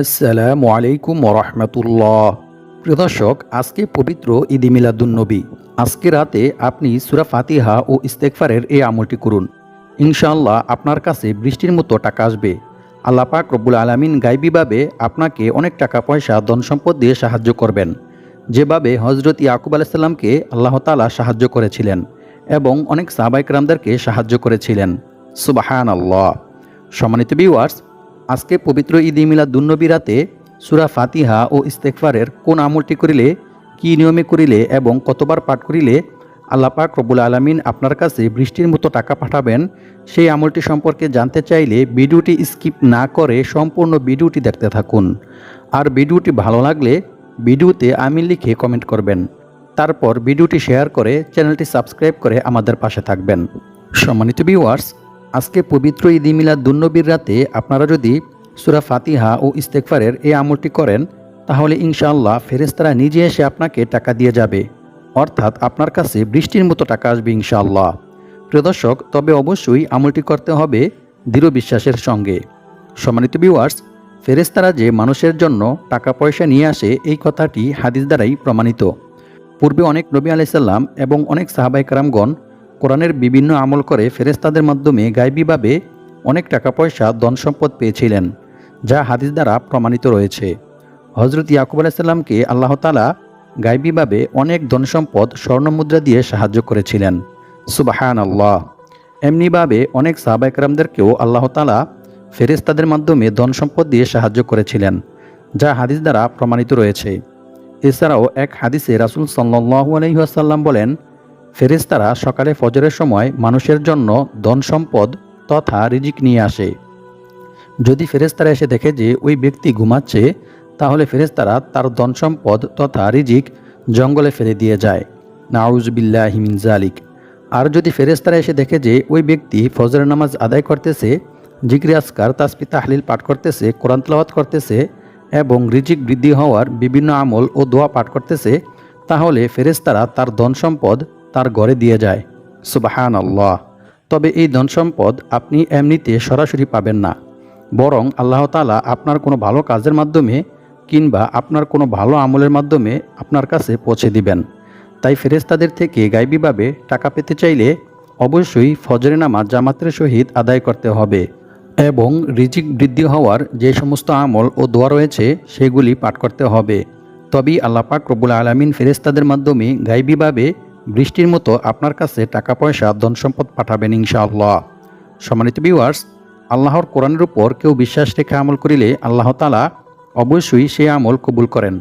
আসসালামু আলাইকুম রহমতুল্লাহ প্রিয় দর্শক, আজকে পবিত্র ঈদ মিলাদুন্নবী আজকে রাতে আপনি সুরা ফাতিহা ও ইস্তেকফারের এই আমলটি করুন। ইনশাআল্লাহ আপনার কাছে বৃষ্টির মতো টাকা আসবে। আল্লাহ পাক রব্বুল আলমিন গাইবিভাবে আপনাকে অনেক টাকা, পয়সা, ধন সম্পদ দিয়ে সাহায্য করবেন। যেভাবে হজরত ইয়াকুব আলাইসাল্লামকে আল্লাহ তালা সাহায্য করেছিলেন এবং অনেক সাহাবাইকরামদেরকে সাহায্য করেছিলেন। সুবাহান আল্লাহ সম্মানিত বিওয়ার্স আজকে পবিত্র ঈদ মিলাদুন্নবী রাতে সুরা ফাতিহা ও ইস্তেকফারের কোন আমলটি করিলে, কি নিয়মে করিলে এবং কতবার পাঠ করিলে আল্লাহ পাক রব্বুল আলমিন আপনার কাছে বৃষ্টির মতো টাকা পাঠাবেন? সেই আমলটি সম্পর্কে জানতে চাইলে ভিডিওটি স্কিপ না করে সম্পূর্ণ ভিডিওটি দেখতে থাকুন। আর ভিডিওটি ভালো লাগলে ভিডিওতে আমি লিখে কমেন্ট করবেন। তারপর ভিডিওটি শেয়ার করে চ্যানেলটি সাবস্ক্রাইব করে আমাদের পাশে থাকবেন। সম্মানিত ভিউয়ার্স আজকে পবিত্র ঈদ মিলাদ দুন্নবীর রাতে আপনারা যদি সুরা ফাতিহা ও ইস্তেকফারের এই আমলটি করেন, তাহলে ইনশাআল্লাহ ফেরেস্তারা নিজে এসে আপনাকে টাকা দিয়ে যাবে। অর্থাৎ আপনার কাছে বৃষ্টির মতো টাকা আসবে ইনশাআল্লাহ। প্রিয় দর্শক, তবে অবশ্যই আমলটি করতে হবে দৃঢ় বিশ্বাসের সঙ্গে। সম্মানিত ভিউয়ার্স ফেরেস্তারা যে মানুষের জন্য টাকা পয়সা নিয়ে আসে, এই কথাটি হাদিস দ্বারাই প্রমাণিত। পূর্বে অনেক নবী আলাইসাল্লাম এবং অনেক সাহাবাই কারামগণ কোরআনের বিভিন্ন আমল করে ফেরেস্তাদের মাধ্যমে গাইবীভাবে অনেক টাকা পয়সা ধন সম্পদ পেয়েছিলেন, যা হাদিস দ্বারা প্রমাণিত রয়েছে। হজরত ইয়াকুব আলাইসাল্লামকে আল্লাহ তালা গাইবীভাবে অনেক ধন সম্পদ স্বর্ণমুদ্রা দিয়ে সাহায্য করেছিলেন। সুবাহান আল্লাহ এমনিভাবে অনেক সাহাবাইকরামদেরকেও আল্লাহ তালা ফেরেস্তাদের মাধ্যমে ধন সম্পদ দিয়ে সাহায্য করেছিলেন, যা হাদিস দ্বারা প্রমাণিত রয়েছে। এছাড়াও এক হাদিসে রাসুল সাল্লাহু আলহিহাসাল্লাম বলেন ফেরেস্তারা সকালে ফজরের সময় মানুষের জন্য ধন সম্পদ তথা রিজিক নিয়ে আসে। যদি ফেরেস্তারা এসে দেখে যে ওই ব্যক্তি ঘুমাচ্ছে, তাহলে ফেরেস্তারা তার ধন সম্পদ তথা রিজিক জঙ্গলে ফেলে দিয়ে যায়। নাউজবিল্লাহ হিমিন জালিক আর যদি ফেরেস্তারা এসে দেখে যে ওই ব্যক্তি ফজরের নামাজ আদায় করতেছে জিগরি আসকার তাসপি তাহলিল পাঠ করতেছে, কোরআন তলাওয়াত করতেছে এবং রিজিক বৃদ্ধি হওয়ার বিভিন্ন আমল ও দোয়া পাঠ করতেছে, তাহলে ফেরেস্তারা তার ধন সম্পদ তার ঘরে দিয়ে যায়। সুবাহান আল্লাহ তবে এই ধন সম্পদ আপনি এমনিতে সরাসরি পাবেন না। বরং আল্লাহ তালা আপনার কোনো ভালো কাজের মাধ্যমে কিংবা আপনার কোনো ভালো আমলের মাধ্যমে আপনার কাছে পৌঁছে দিবেন। তাই ফেরেস্তাদের থেকে গাইবীভাবে টাকা পেতে চাইলে অবশ্যই ফজরে নামাজ জামাতের সহিত আদায় করতে হবে এবং রিজিক বৃদ্ধি হওয়ার যে সমস্ত আমল ও দোয়া রয়েছে সেগুলি পাঠ করতে হবে। তবেই আল্লাপাক রবুল আলমিন ফেরেস্তাদের মাধ্যমে গাইবীভাবে বৃষ্টির মতো আপনার কাছে টাকা পয়সা, ধন সম্পদ পাঠাবেন ইনশাআল্লাহ। সম্মানিত ভিউয়ার্স আল্লাহর কোরআনের উপর কেউ বিশ্বাস রেখে আমল করিলে আল্লাহ তালা অবশ্যই সেই আমল কবুল করেন।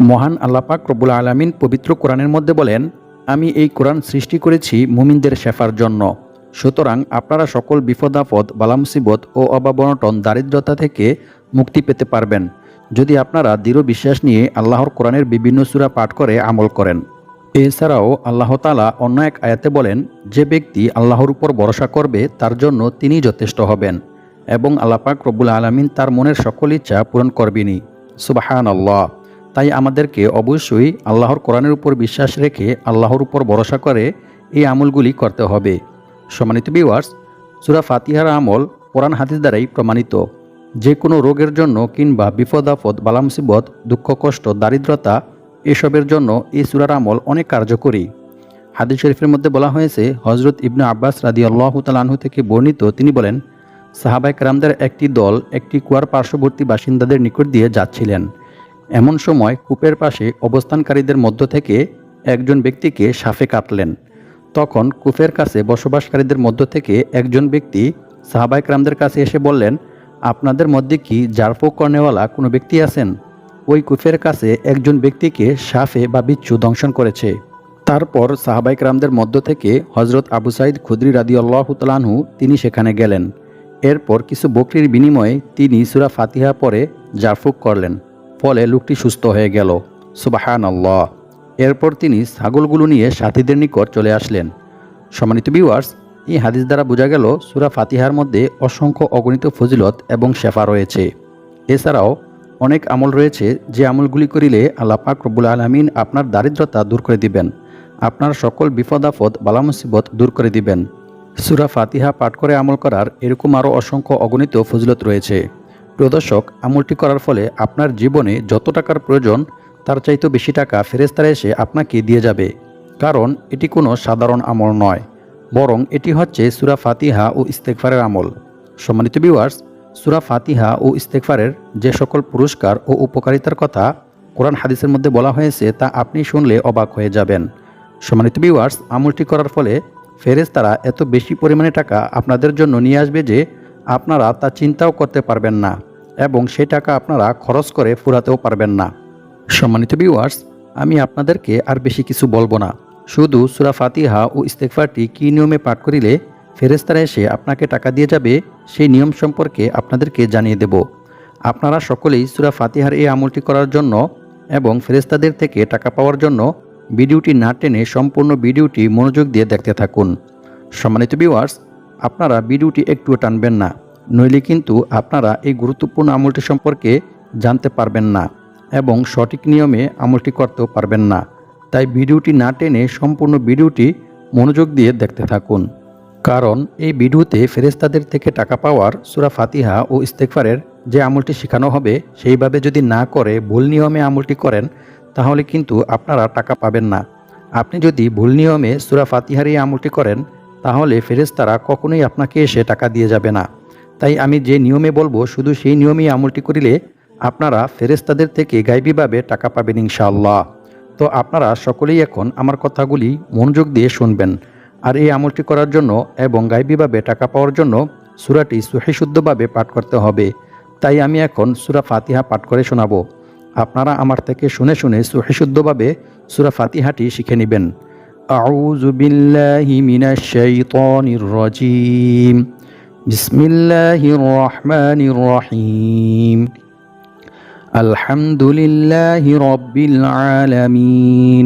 মহান আল্লাপাক রব্বুল আলমিন পবিত্র কোরআনের মধ্যে বলেন, আমি এই কোরআন সৃষ্টি করেছি মুমিনদের শেফার জন্য। সুতরাং আপনারা সকল বিপদ আপদ বালামুসিবত ও অবাবনটন দারিদ্রতা থেকে মুক্তি পেতে পারবেন। যদি আপনারা দৃঢ় বিশ্বাস নিয়ে আল্লাহর কোরআনের বিভিন্ন সূরা পাঠ করে আমল করেন। এছাড়াও আল্লাহ তালা অন্য এক আয়াতে বলেন, যে ব্যক্তি আল্লাহর উপর ভরসা করবে, তার জন্য তিনি যথেষ্ট হবেন এবং আল্লাপাক রব্বুল আলমিন তার মনের সকল ইচ্ছা পূরণ করবেনি সুবাহান আল্লাহ তাই আমাদেরকে অবশ্যই আল্লাহর কোরআনের উপর বিশ্বাস রেখে আল্লাহর উপর ভরসা করে এই আমলগুলি করতে হবে। সম্মানিত বিওয়ার্স সুরা ফাতিহার আমল কোরআন হাদিস দ্বারাই প্রমাণিত। যে কোনো রোগের জন্য কিংবা বিপদ আপদ বালামসিবত দুঃখ কষ্ট, দারিদ্রতা এসবের জন্য এই সুরার আমল অনেক কার্যকরী। হাদিস শরীফের মধ্যে বলা হয়েছে হজরত ইবনু আব্বাস রাদি আল্লাহ তালাহু থেকে বর্ণিত তিনি বলেন সাহাবাই কারামদের একটি দল একটি কুয়ার পার্শ্ববর্তী বাসিন্দাদের নিকট দিয়ে যাচ্ছিলেন। এমন সময় কূপের পাশে অবস্থানকারীদের মধ্য থেকে একজন ব্যক্তিকে সাফে কাটলেন তখন কুফের কাছে বসবাসকারীদের মধ্য থেকে একজন ব্যক্তি সাহাবাই কারামদের কাছে এসে বললেন, আপনাদের মধ্যে কি জারফোক কর্নেওয়ালা কোনো ব্যক্তি আছেন? ওই কুফের কাছে একজন ব্যক্তিকে সাফে বা বিচ্ছু দংশন করেছে। তারপর সাহাবাইক রামদের মধ্য থেকে হজরত আবু সাইদ খুদ্রি রাদি আল্লাহতালাহু তিনি সেখানে গেলেন। এরপর কিছু বকরির বিনিময়ে তিনি সুরা ফাতিহা পরে জারফুক করলেন। ফলে লোকটি সুস্থ হয়ে গেল। সুবাহান আল্লাহ এরপর তিনি ছাগলগুলো নিয়ে সাথীদের নিকট চলে আসলেন। সম্মানিত বিওয়ার্স এই হাদিস দ্বারা বোঝা গেল সুরা ফাতিহার মধ্যে অসংখ্য অগণিত ফজিলত এবং শেফা রয়েছে। এছাড়াও অনেক আমল রয়েছে, যে আমলগুলি করিলে আল্লাহ পাক রব্বুল আলমিন আপনার দারিদ্রতা দূর করে দিবেন, আপনার সকল বিপদ আপদ বালামুসিবত দূর করে দিবেন। সুরা ফাতিহা পাঠ করে আমল করার এরকম আরও অসংখ্য অগণিত ফজিলত রয়েছে। প্রিয় দর্শক আমলটি করার ফলে আপনার জীবনে যত টাকার প্রয়োজন, তার চাইতে বেশি টাকা ফেরেস্তারা এসে আপনাকে দিয়ে যাবে। কারণ এটি কোনো সাধারণ আমল নয়, বরং এটি হচ্ছে সুরা ফাতিহা ও ইস্তেকফারের আমল। সম্মানিত ভিউয়ার্স সুরা ফাতিহা ও ইস্তেকফারের যে সকল পুরস্কার ও উপকারিতার কথা কোরআন হাদিসের মধ্যে বলা হয়েছে তা আপনি শুনলে অবাক হয়ে যাবেন। সম্মানিত ভিউয়ার্স আমলটি করার ফলে ফেরেশতারা এত বেশি পরিমাণে টাকা আপনাদের জন্য নিয়ে আসবে যে আপনারা তা চিন্তাও করতে পারবেন না এবং সেই টাকা আপনারা খরচ করে ফুরাতেও পারবেন না। সম্মানিত ভিউয়ার্স আমি আপনাদেরকে আর বেশি কিছু বলব না। শুধু সুরা ফাতিহা ও ইস্তেকফারটি কী নিয়মে পাঠ করিলে ফেরেস্তারা এসে আপনাকে টাকা দিয়ে যাবে, সেই নিয়ম সম্পর্কে আপনাদেরকে জানিয়ে দেব। আপনারা সকলেই সুরা ফাতিহার এই আমলটি করার জন্য এবং ফেরেস্তাদের থেকে টাকা পাওয়ার জন্য ভিডিওটি না টেনে সম্পূর্ণ ভিডিওটি মনোযোগ দিয়ে দেখতে থাকুন। সম্মানিত ভিউয়ার্স আপনারা ভিডিওটি একটুও টানবেন না, নইলে কিন্তু আপনারা এই গুরুত্বপূর্ণ আমলটি সম্পর্কে জানতে পারবেন না এবং সঠিক নিয়মে আমলটি করতেও পারবেন না। তাই ভিডিওটি না টেনে সম্পূর্ণ ভিডিওটি মনোযোগ দিয়ে দেখতে থাকুন। কারণ এই ভিডিওতে ফেরেস্তাদের থেকে টাকা পাওয়ার সুরা ফাতিহা ও ইস্তেকফারের যে আমলটি শেখানো হবে, সেইভাবে যদি না করে ভুল নিয়মে আমলটি করেন, তাহলে কিন্তু আপনারা টাকা পাবেন না। আপনি যদি ভুল নিয়মে সুরা ফাতিহার এই আমলটি করেন, তাহলে ফেরেস্তারা কখনোই আপনাকে এসে টাকা দিয়ে যাবে না। তাই আমি যে নিয়মে বলব, শুধু সেই নিয়মেই আমলটি করিলে আপনারা ফেরেস্তাদের থেকে গাইবীভাবে টাকা পাবেন ইনশাআল্লাহ। তো আপনারা সকলেই এখন আমার কথাগুলি মনোযোগ দিয়ে শুনবেন। আর এই আমলটি করার জন্য এবং গাইবীভাবে টাকা পাওয়ার জন্য সুরাটি সুহিশুদ্ধভাবে পাঠ করতে হবে তাই আমি এখন সুরা ফাতিহা পাঠ করে শোনাবো আপনারা আমার থেকে শুনে শুনে সুহিশুদ্ধভাবে সুরা ফাতিহাটি শিখে নেবেন أعوذ بالله من الشيطان الرجيم بسم الله الرحمن الرحيم الحمد لله رب العالمين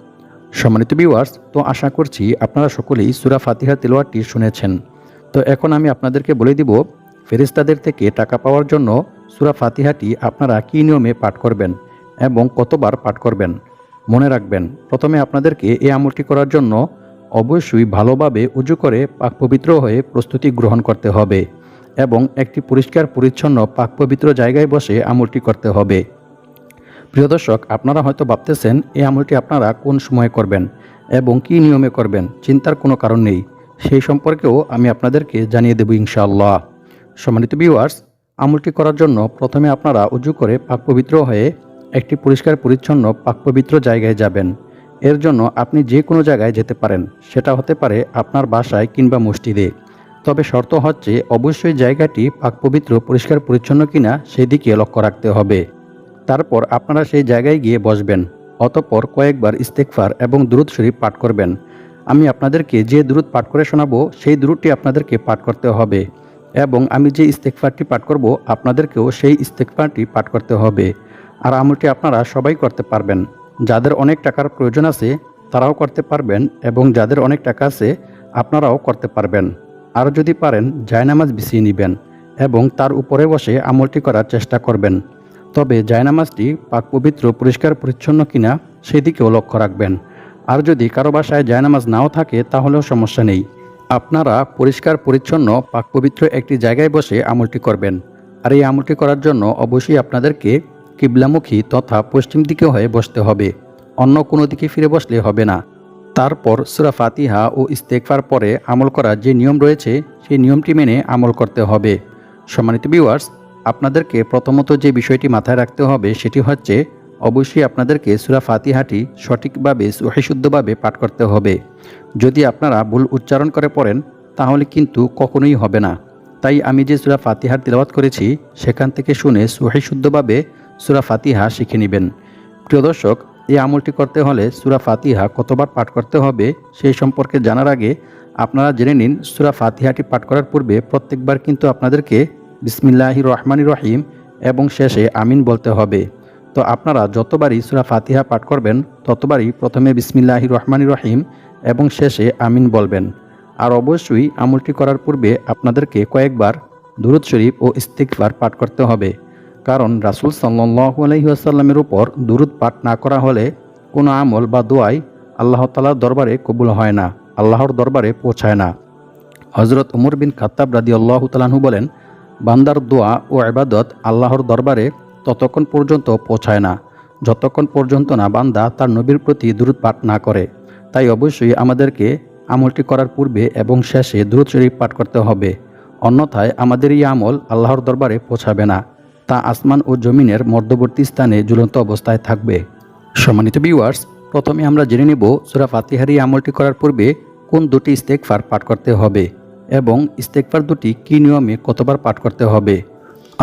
সম্মানিত ভিউয়ার্স তো আশা করছি আপনারা সকলেই সুরা ফাতিহা তেলোয়ারটি শুনেছেন। তো এখন আমি আপনাদেরকে বলে দিব ফেরিস্তাদের থেকে টাকা পাওয়ার জন্য সুরা ফাতিহাটি আপনারা কী নিয়মে পাঠ করবেন এবং কতবার পাঠ করবেন? মনে রাখবেন, প্রথমে আপনাদেরকে এই আমলটি করার জন্য অবশ্যই ভালোভাবে উজু করে পাক পবিত্র হয়ে প্রস্তুতি গ্রহণ করতে হবে এবং একটি পরিষ্কার পরিচ্ছন্ন পাক পবিত্র জায়গায় বসে আমলটি করতে হবে। প্রিয় দর্শক, আপনারা হয়তো ভাবতেছেন এই আমলটি আপনারা কোন সময়ে করবেন এবং কি নিয়মে করবেন? চিন্তার কোনো কারণ নেই। সেই সম্পর্কেও আমি আপনাদেরকে জানিয়ে দেব ইনশাআল্লাহ। সম্মানিত ভিউয়ার্স আমলটি করার জন্য প্রথমে আপনারা উজু করে পাক পবিত্র হয়ে একটি পরিষ্কার পরিচ্ছন্ন পাক পবিত্র জায়গায় যাবেন। এর জন্য আপনি যে কোনো জায়গায় যেতে পারেন। সেটা হতে পারে আপনার বাসায় কিংবা মসজিদে। তবে শর্ত হচ্ছে, অবশ্যই জায়গাটি পাক পবিত্র, পরিষ্কার, পরিচ্ছন্ন কিনা সেদিকে লক্ষ্য রাখতে হবে। তারপর আপনারা সেই জায়গায় গিয়ে বসবেন, অতপর কয়েকবার ইস্তেকফার এবং দুরুদ শরীফ পাঠ করবেন। আমি আপনাদেরকে যে দুরুদ পাঠ করে শোনাবো, সেই দুরুদটি আপনাদেরকে পাঠ করতে হবে এবং আমি যে ইস্তেকফারটি পাঠ করব, আপনাদেরকেও সেই ইস্তেকফারটি পাঠ করতে হবে। আর আমলটি আপনারা সবাই করতে পারবেন। যাদের অনেক টাকার প্রয়োজন আছে, তারাও করতে পারবেন এবং যাদের অনেক টাকা আছে, আপনারাও করতে পারবেন। আর যদি পারেন, জায়নামাজ বিছিয়ে নেবেন এবং তার উপরে বসে আমলটি করার চেষ্টা করবেন। তবে জায়নামাজটি পাক পবিত্র, পরিষ্কার, পরিচ্ছন্ন কিনা সেদিকেও লক্ষ্য রাখবেন। আর যদি কারও বাসায় জায়নামাজ নাও থাকে, তাহলেও সমস্যা নেই। আপনারা পরিষ্কার, পরিচ্ছন্ন, পাক পবিত্র একটি জায়গায় বসে আমলটি করবেন। আর এই আমলটি করার জন্য অবশ্যই আপনাদেরকে কিবলামুখী তথা পশ্চিম দিকে হয়ে বসতে হবে। অন্য কোনো দিকে ফিরে বসলে হবে না। তারপর সুরা ফাতিহা ও ইস্তেকফার পরে আমল করার যে নিয়ম রয়েছে, সেই নিয়মটি মেনে আমল করতে হবে। সম্মানিত ভিউয়ার্স আপনাদেরকে প্রথমত যে বিষয়টি মাথায় রাখতে হবে সেটি হচ্ছে, অবশ্যই আপনাদেরকে সুরা ফাতিহাটি সঠিকভাবে, সহিশুদ্ধভাবে পাঠ করতে হবে। যদি আপনারা ভুল উচ্চারণ করে পড়েন, তাহলে কিন্তু কখনোই হবে না। তাই আমি যে সুরা ফাতিহার তিলাওয়াত করেছি, সেখান থেকে শুনে সহিশুদ্ধভাবে সুরা ফাতিহা শিখে নেবেন। প্রিয় দর্শক, এই আমলটি করতে হলে সুরা ফাতিহা কতবার পাঠ করতে হবে সেই সম্পর্কে জানার আগে আপনারা জেনে নিন, সুরা ফাতিহাটি পাঠ করার পূর্বে প্রত্যেকবার কিন্তু আপনাদেরকে বিসমিল্লাহ রহমানি রহিম এবং শেষে আমিন বলতে হবে। তো আপনারা যতবারই সুরা ফাতিহা পাঠ করবেন, ততবারই প্রথমে বিসমিল্লাহি রহমানি রহিম এবং শেষে আমিন বলবেন। আর অবশ্যই আমলটি করার পূর্বে আপনাদেরকে কয়েকবার দুরুদ শরীফ ও ইস্তিকবার পাঠ করতে হবে। কারণ রাসুল সাল্লাহ আলহিহাসাল্লামের উপর দুরুদ পাঠ না করা হলে কোনো আমল বা দোয়াই আল্লাহ তালার দরবারে কবুল হয় না, আল্লাহর দরবারে পৌঁছায় না। হজরত উমর বিন খাত্তাব রাদি আল্লাহ তালাহু বলেন বান্দার দোয়া ও আবাদত আল্লাহর দরবারে ততক্ষণ পর্যন্ত পৌঁছায় না, যতক্ষণ পর্যন্ত না বান্দা তার নবীর প্রতি দূরত পাঠ না করে। তাই অবশ্যই আমাদেরকে আমলটি করার পূর্বে এবং শেষে দূরত শরীফ পাঠ করতে হবে। অন্যথায় আমাদের এই আমল আল্লাহর দরবারে পৌঁছাবে না। তা আসমান ও জমিনের মধ্যবর্তী স্থানে ঝুলন্ত অবস্থায় থাকবে। সম্মানিত ভিউয়ার্স প্রথমে আমরা জেনে নেব সুরা ফাতিহারি আমলটি করার পূর্বে কোন দুটি ইস্তেকফার পাঠ করতে হবে। এবং ইস্তেকফার দুটি কী নিয়মে কতবার পাঠ করতে হবে?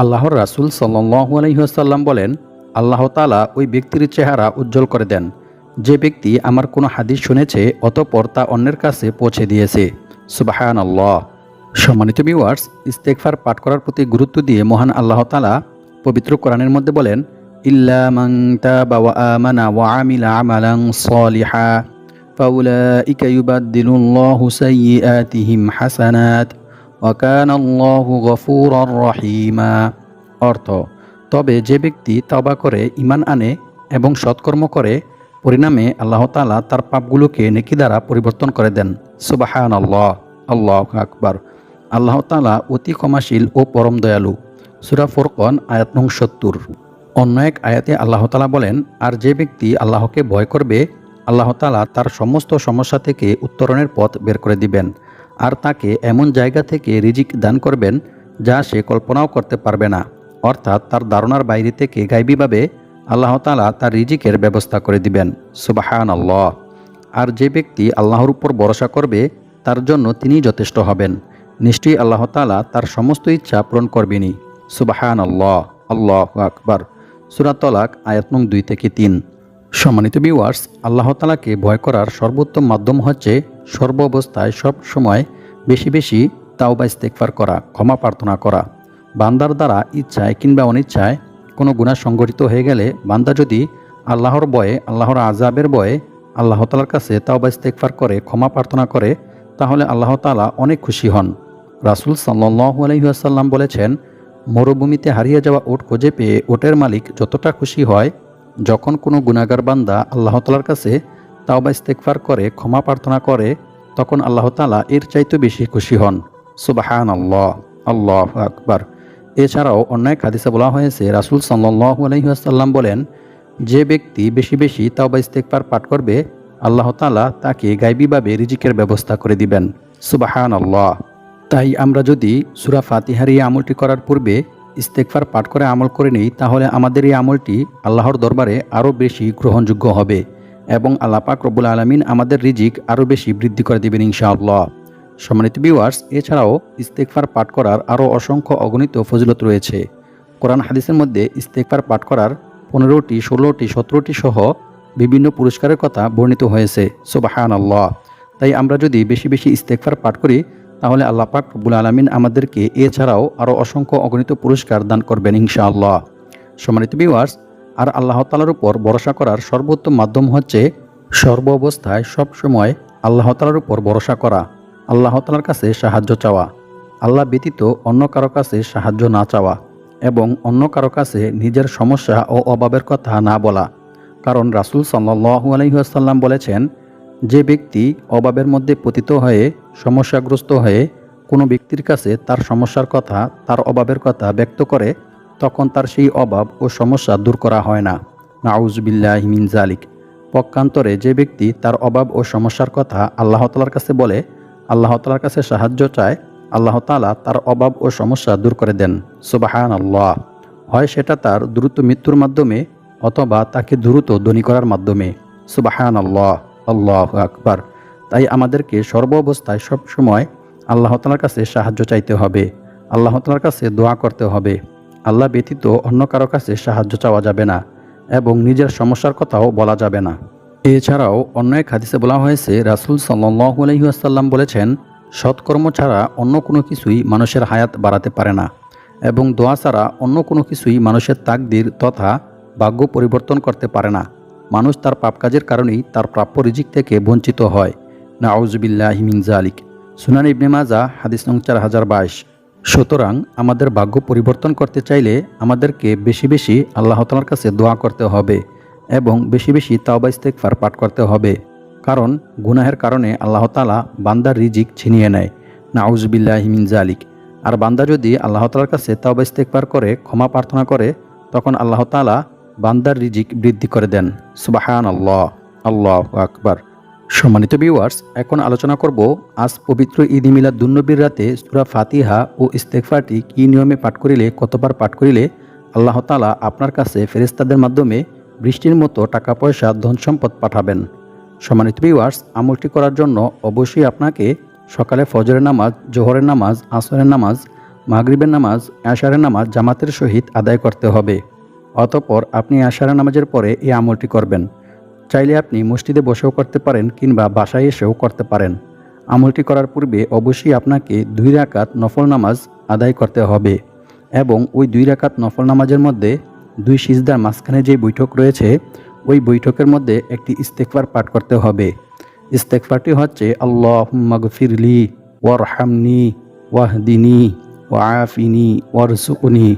আল্লাহর রাসুল সাল্লু আলহিহাসাল্লাম বলেন, আল্লাহ তালা ওই ব্যক্তির চেহারা উজ্জ্বল করে দেন। যে ব্যক্তি আমার কোনো হাদিস শুনেছে অতপর তা অন্যের কাছে পৌঁছে দিয়েছে। সুবাহান আল্লাহ সম্মানিত ভিউয়ার্স ইস্তেকফার পাঠ করার প্রতি গুরুত্ব দিয়ে মহান আল্লাহ তালা পবিত্র কোরআনের মধ্যে বলেন, ইল্লা মান তাবা ওয়া আমানা ওয়া আমিলা আমালান সালিহা। فأولئك يبدل الله سيئاتهم حسنات وكان الله غفورا رحيما অর্থ তবে যে ব্যক্তি তবা করে ইমান আনে এবং সৎকর্ম করে পরিণামে আল্লাহ তাআলা তার পাপগুলোকে নেকি দ্বারা পরিবর্তন করে দেন সুবাহান আল্লাহ আল্লাহ আকবার আল্লাহ তাআলা অতি ক্ষমাশীল ও পরম দয়ালু সুরা ফুরকন আয়াত নং সত্তর অন্য এক আয়াতে আল্লাহ তালা বলেন আর যে ব্যক্তি আল্লাহকে ভয় করবে আল্লাহ তালা তার সমস্ত সমস্যা থেকে উত্তরণের পথ বের করে দিবেন আর তাকে এমন জায়গা থেকে রিজিক দান করবেন যা সে কল্পনাও করতে পারবে না। অর্থাৎ তার ধারণার বাইরে থেকে গাইবীভাবে আল্লাহ তালা তার রিজিকের ব্যবস্থা করে দিবেন। সুবাহান আল্লাহ আর যে ব্যক্তি আল্লাহর উপর ভরসা করবে, তার জন্য তিনি যথেষ্ট হবেন। নিশ্চয়ই আল্লাহ তালা তার সমস্ত ইচ্ছা পূরণ করবেনি সুবাহান আল্লাহ আল্লাহ আকবার সুরাতলাক আয়াত দুই থেকে তিন। সম্মানিত ভিউয়ার্স আল্লাহ তালাকে ভয় করার সর্বোত্তম মাধ্যম হচ্ছে সর্ব অবস্থায় সব সময় বেশি বেশি তাওবা ইস্তেকফার করা, ক্ষমা প্রার্থনা করা। বান্দার দ্বারা ইচ্ছায় কিংবা অনিচ্ছায় কোনো গুণা সংগঠিত হয়ে গেলে বান্দা যদি আল্লাহর বয়ে আল্লাহর আজাবের বয়ে আল্লাহ তালার কাছে তাওবা ইস্তেকফার করে, ক্ষমা প্রার্থনা করে, তাহলে আল্লাহ তালা অনেক খুশি হন। রাসুল সাল্লু আলহিহাসাল্লাম বলেছেন, মরুভূমিতে হারিয়ে যাওয়া ওট খুঁজে পেয়ে ওটের মালিক যতটা খুশি হয় যখন কোনো গুণাগার বান্দা আল্লাহ তালার কাছে তাওবা ইস্তেকফার করে, ক্ষমা প্রার্থনা করে, তখন আল্লাহ তালা এর চাইতে বেশি খুশি হন। সুবাহান আল্লাহ আল্লাহ আকবার। এছাড়াও অন্য এক হাদিসে বলা হয়েছে, রাসুল সাল্লু আলহিহাসাল্লাম বলেন, যে ব্যক্তি বেশি বেশি তাওবা ইস্তেকফার পাঠ করবে, আল্লাহ তালা তাকে গাইবীভাবে রিজিকের ব্যবস্থা করে দিবেন। সুবাহান আল্লাহ তাই আমরা যদি সুরা ফাতিহারি আমলটি করার পূর্বে ইস্তেকফার পাঠ করে আমল করে নিই, তাহলে আমাদের এই আমলটি আল্লাহর দরবারে আরও বেশি গ্রহণযোগ্য হবে এবং আল্লাহ পাক রব্বুল আলমিন আমাদের রিজিক আরও বেশি বৃদ্ধি করে দেবেন ইনশাআল্লাহ। সম্মানিত ভিউয়ার্স এছাড়াও ইস্তেকফার পাঠ করার আরও অসংখ্য অগণিত ফজিলত রয়েছে। কোরআন হাদিসের মধ্যে ইস্তেকফার পাঠ করার পনেরোটি, ষোলোটি, সতেরোটি সহ বিভিন্ন পুরস্কারের কথা বর্ণিত হয়েছে। সুবাহান আল্লাহ তাই আমরা যদি বেশি বেশি ইস্তেকফার পাঠ করি তাহলে আল্লাহ পাক রব্বুল আলমিন আমাদেরকে এছাড়াও আরও অসংখ্য অগণিত পুরস্কার দান করবেন ইনশাআল্লাহ। সম্মানিত বিওয়ার্স আর আল্লাহ তালার উপর ভরসা করার সর্বোত্তম মাধ্যম হচ্ছে সর্ব অবস্থায় সবসময় আল্লাহ তালার উপর ভরসা করা, আল্লাহ তালার কাছে সাহায্য চাওয়া, আল্লাহ ব্যতীত অন্য কারও কাছে সাহায্য না চাওয়া এবং অন্য কারও কাছে নিজের সমস্যা ও অভাবের কথা না বলা। কারণ রাসুল সাল্লু আলহিহাসাল্লাম বলেছেন যে ব্যক্তি অভাবের মধ্যে পতিত হয়ে, সমস্যাগ্রস্ত হয়ে কোনো ব্যক্তির কাছে তার সমস্যার কথা, তার অভাবের কথা ব্যক্ত করে, তখন তার সেই অভাব ও সমস্যা দূর করা হয় না। নাউজবিল্লাহ মিন জালিক পক্ষান্তরে যে ব্যক্তি তার অভাব ও সমস্যার কথা আল্লাহ তালার কাছে বলে, আল্লাহ তালার কাছে সাহায্য চায়, আল্লাহ তালা তার অভাব ও সমস্যা দূর করে দেন। সুবাহান আল্লাহ হয় সেটা তার দ্রুত মৃত্যুর মাধ্যমে অথবা তাকে দ্রুত ধনী করার মাধ্যমে। সুবাহান আল্লাহ আল্লাহ আকবার। তাই আমাদেরকে সর্ব অবস্থায় সবসময় আল্লাহ তালার কাছে সাহায্য চাইতে হবে। আল্লাহ তালার কাছে দোয়া করতে হবে। আল্লাহ ব্যতীত অন্য কারও কাছে সাহায্য চাওয়া যাবে না এবং নিজের সমস্যার কথাও বলা যাবে না। এছাড়াও অন্য এক হাদিসে বলা হয়েছে, রাসুল সাল্লু আলহিহাসাল্লাম বলেছেন, সৎকর্ম ছাড়া অন্য কোনো কিছুই মানুষের হায়াত বাড়াতে পারে না এবং দোয়া ছাড়া অন্য কোনো কিছুই মানুষের তাকদির তথা ভাগ্য পরিবর্তন করতে পারে না। মানুষ তার পাপ কাজের কারণেই তার প্রাপ্য রিজিক থেকে বঞ্চিত হয়। না আউজবিল্লাহ হিমিন জালিক সুনান ইবনে মাজা, হাদিস নং চার হাজার বাইশ। সুতরাং আমাদের ভাগ্য পরিবর্তন করতে চাইলে আমাদেরকে বেশি বেশি আল্লাহ তালার কাছে দোয়া করতে হবে এবং বেশি বেশি তাওবা ইস্তেকফার পাঠ করতে হবে। কারণ গুনাহের কারণে আল্লাহ তালা বান্দার রিজিক ছিনিয়ে নেয়। নাউজবিল্লাহ হিমিন জালিক আর বান্দা যদি আল্লাহ তালার কাছে তাওবা ইস্তেকবার করে, ক্ষমা প্রার্থনা করে, তখন আল্লাহ তালা বান্দার রিজিক বৃদ্ধি করে দেন। সুবাহান আল্লাহ আল্লাহ আকবার। সম্মানিত ভিউয়ার্স এখন আলোচনা করব আজ পবিত্র ঈদ মিলাদ দুর্নবীর রাতে সুরা ফাতিহা ও ইস্তেকফারটি কী নিয়মে পাঠ করিলে, কতবার পাঠ করিলে আল্লাহ তালা আপনার কাছে ফেরেস্তাদের মাধ্যমে বৃষ্টির মতো টাকা পয়সা, ধন সম্পদ পাঠাবেন। সম্মানিত ভিউয়ার্স আমলটি করার জন্য অবশ্যই আপনাকে সকালে ফজরের নামাজ, জোহরের নামাজ, আসরের নামাজ, মাগরিবের নামাজ আশারের নামাজ, জামাতের সহিত আদায় করতে হবে। অতপর আপনি আশারা নামাজের পরে এই আমলটি করবেন। চাইলে আপনি মসজিদে বসেও করতে পারেন কিংবা বাসায় এসেও করতে পারেন। আমলটি করার পূর্বে অবশ্যই আপনাকে দুই রাকাত নফল নামাজ আদায় করতে হবে এবং ওই দুই রাকাত নফল নামাজের মধ্যে দুই সিজদার মাঝখানে যে বৈঠক রয়েছে, ওই বৈঠকের মধ্যে একটি ইস্তেকবার পাঠ করতে হবে। ইস্তেকবারটি হচ্ছে আল্লাহ মাগফিরলি ওয়ারহামনি ওয়াহদিনী ওয়াফিনি ওয়ারসুকুনি।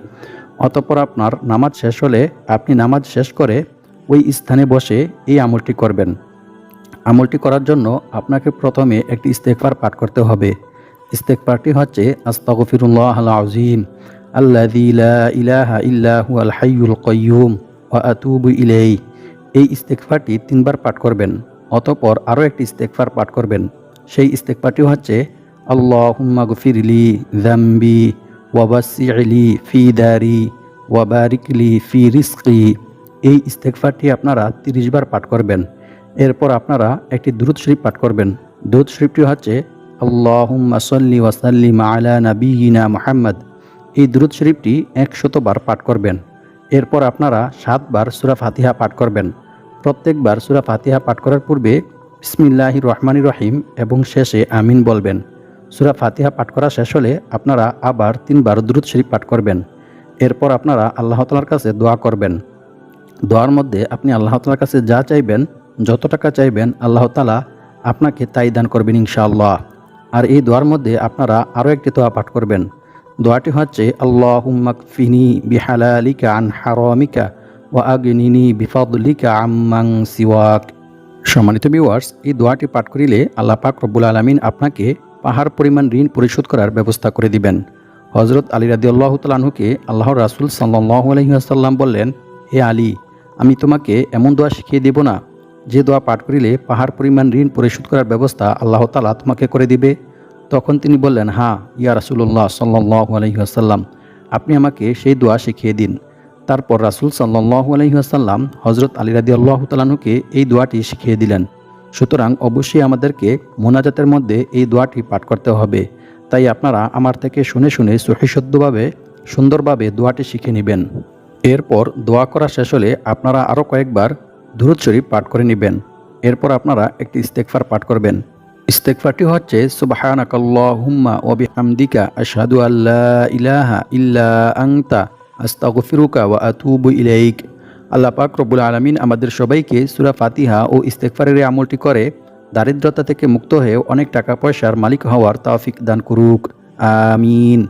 অতপর আপনার নামাজ শেষ হলে আপনি নামাজ শেষ করে ওই স্থানে বসে এই আমলটি করবেন। আমলটি করার জন্য আপনাকে প্রথমে একটি ইস্তেকবার পাঠ করতে হবে। ইস্তেকবারটি হচ্ছে, আস্তাগফিরুল্লাহ আল আজিম আল্লাযী লা ইলাহা কাইয়্যুম ওয়া এই ইস্তেকফারটি তিনবার পাঠ করবেন, অতপর আরও একটি ইস্তেকফার পাঠ করবেন। সেই ইস্তেকফারটি হচ্ছে, আল্লাহুম্মা গফিরলি জাম্বি ওয়াবাসিলি ফি দারি ওয়াবারিকলি ফি রিস্কি এই ইস্তেকফারটি আপনারা তিরিশ বার পাঠ করবেন। এরপর আপনারা একটি দ্রুত শরীফ পাঠ করবেন। দ্রুত শরীফটি হচ্ছে, আল্লাহুম্মা সাল্লি ওয়াসাল্লিম আলা নাবিয়িনা মুহাম্মদ। এই দ্রুত শরীফটি একশতবার পাঠ করবেন। এরপর আপনারা সাতবার সুরা ফাতিহা পাঠ করবেন। প্রত্যেকবার সুরা ফাতিহা পাঠ করার পূর্বে বিসমিল্লাহ রহমানি রহিম এবং শেষে আমিন বলবেন। সুরা ফাতিহা পাঠ করা শেষ হলে আপনারা আবার তিনবার দ্রুত শরীফ পাঠ করবেন। এরপর আপনারা আল্লাহ তালার কাছে দোয়া করবেন। দোয়ার মধ্যে আপনি আল্লাহ তালার কাছে যা চাইবেন, যত টাকা চাইবেন, আল্লাহ তালা আপনাকে তাই দান করবেন ইনশাআল্লাহ। আর এই দোয়ার মধ্যে আপনারা আরও একটি দোয়া পাঠ করবেন। দোয়াটি হচ্ছে আল্লাহুম্মাক ফিনি বিহালালিকা আন হারামিকা ওয়া আগনিনি বিফাদলিকা আম্মাং সিওয়াক। সম্মানিত বিওয়ার্স এই দোয়াটি পাঠ করিলে আল্লাহ পাক রব্বুল আলমিন আপনাকে পাহাড় পরিমাণ ঋণ পরিশোধ করার ব্যবস্থা করে দিবেন। হজরত আলী রাদি আল্লাহ তালাহুকে আল্লাহর রাসুল সাল্লাহ আলহিহাসাল্লাম বললেন, হে আলী, আমি তোমাকে এমন দোয়া শিখিয়ে দেব না, যে দোয়া পাঠ করিলে পাহাড় পরিমাণ ঋণ পরিশোধ করার ব্যবস্থা আল্লাহ তালা তোমাকে করে দিবে? তখন তিনি বললেন হ্যাঁ ইয়া রাসুল্লাহ সাল্লাহ আলহিহাসাল্লাম আপনি আমাকে সেই দোয়া শিখিয়ে দিন। তারপর রাসুল সাল্লাহ আলহিহাসাল্লাম হজরত আলী রাদি আল্লাহ তালাহুকে এই দোয়াটি শিখিয়ে দিলেন। সুতরাং অবশ্যই আমাদেরকে মোনাজাতের মধ্যে এই দোয়াটি পাঠ করতে হবে। তাই আপনারা আমার থেকে শুনে শুনে সহিশুদ্ধভাবে সুন্দরভাবে দোয়াটি শিখে নেবেন। এরপর দোয়া করা শেষ হলে আপনারা আরও কয়েকবার দুরুদ শরীফ পাঠ করে নেবেন। এরপর আপনারা একটি ইস্তেকফার পাঠ করবেন। ইস্তেকফারটি হচ্ছে, সুবাহানাকাল্লাহুম্মা ওয়া বিহামদিকা আশহাদু আল্লা ইলাহা ইল্লা আনতা, আস্তাগফিরুকা ওয়া আতুবু ইলাইক। আল্লাহ পাক রব্বুল আলমিন আমাদের সবাইকে সুরা ফাতিহা ও ইস্তেকফারের আমলটি করে দারিদ্রতা থেকে মুক্ত হয়ে অনেক টাকা পয়সার মালিক হওয়ার তাওফিক দান করুক। আমিন।